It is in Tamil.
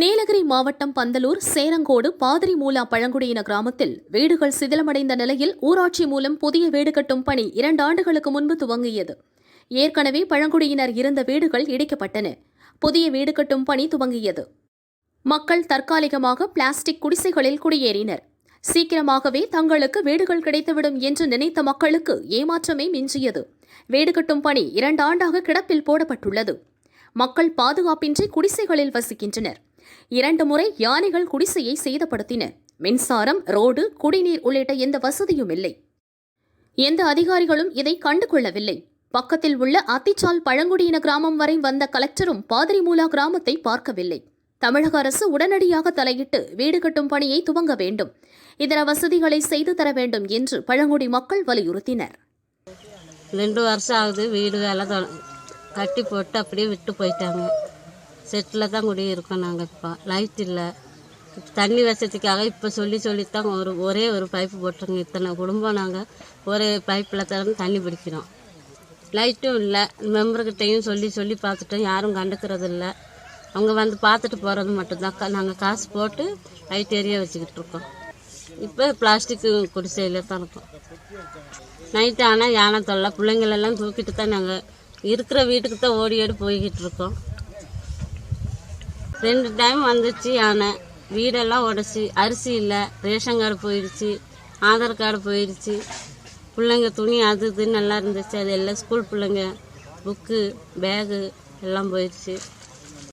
நீலகிரி மாவட்டம் பந்தலூர் சேரங்கோடு பாதிரிமூலா பழங்குடியின கிராமத்தில் வீடுகள் சிதிலமடைந்த நிலையில் ஊராட்சி மூலம் புதிய வீடு கட்டும் பணி இரண்டு ஆண்டுகளுக்கு முன்பு துவங்கியது. ஏற்கனவே பழங்குடியினர் இருந்த வீடுகள் இடிக்கப்பட்டன. புதிய வீடு கட்டும் பணி துவங்கியது. மக்கள் தற்காலிகமாக பிளாஸ்டிக் குடிசைகளில் குடியேறினர். சீக்கிரமாகவே தங்களுக்கு வீடுகள் கிடைத்துவிடும் என்று நினைத்த மக்களுக்கு ஏமாற்றமே மிஞ்சியது. வீடு கட்டும் பணி இரண்டு ஆண்டாக கிடப்பில் போடப்பட்டுள்ளது. மக்கள் பாதுகாப்பின்றி குடிசைகளில் வசிக்கின்றனர். இரண்டு முறை யானைகள் குடிசையை சேதப்படுத்தின. மின்சாரம் ரோடு குடிநீர் உள்ளிட்ட எந்த வசதியும் இல்லை. எந்த அதிகாரிகளும் இதை கண்டுகொள்ளவில்லை. பக்கத்தில் உள்ள அத்திச்சால் பழங்குடியின கிராமம் வரை வந்த கலெக்டரும் பாதிரிமூலா கிராமத்தை பார்க்கவில்லை. தமிழக அரசு உடனடியாக தலையிட்டு வீடு கட்டும் பணியை துவங்க வேண்டும். இதர வசதிகளை செய்து தர வேண்டும் என்று பழங்குடி மக்கள் வலியுறுத்தினர். ரெண்டு வருஷம் ஆகுது வீடு வேலை கட்டி போட்டு அப்படியே விட்டு போயிட்டாங்க. செட்டில் தான் குடியிருக்கோம் நாங்கள் இப்போ. லைட் இல்லை. தண்ணி வசதிக்காக இப்போ சொல்லி சொல்லித்தான் ஒரு ஒரே ஒரு பைப்பு போட்டுருங்க இத்தனை குடும்பம் நாங்கள் ஒரே பைப்பில் திறந்து தண்ணி பிடிக்கிறோம். லைட்டும் இல்லை. மெம்பர்கிட்டையும் சொல்லி சொல்லி பார்த்துட்டோம். யாரும் கண்டுக்கிறது இல்லை. அவங்க வந்து பார்த்துட்டு போகிறது மட்டும்தான். நாங்கள் காசு போட்டு லைட் எரிய வச்சுக்கிட்டு இருக்கோம். இப்போ பிளாஸ்டிக் குடிசையில் தான் இருக்கோம். நைட்டு ஆனால் யானை தொல்லை. பிள்ளைங்களெல்லாம் தூக்கிட்டு தான் நாங்கள் இருக்கிற வீட்டுக்கு தான் ஓடி ஓடி போய்கிட்டு இருக்கோம். ரெண்டு டைம் வந்துச்சு யானை. வீடெல்லாம் உடச்சி அரிசி இல்லை ரேஷன் கார்டு போயிடுச்சு ஆதார் கார்டு போயிடுச்சு பிள்ளைங்க துணி அது இதுன்னு நல்லா இருந்துச்சு. அது எல்லாம் ஸ்கூல் பிள்ளைங்க புக்கு பேகு எல்லாம் போயிடுச்சு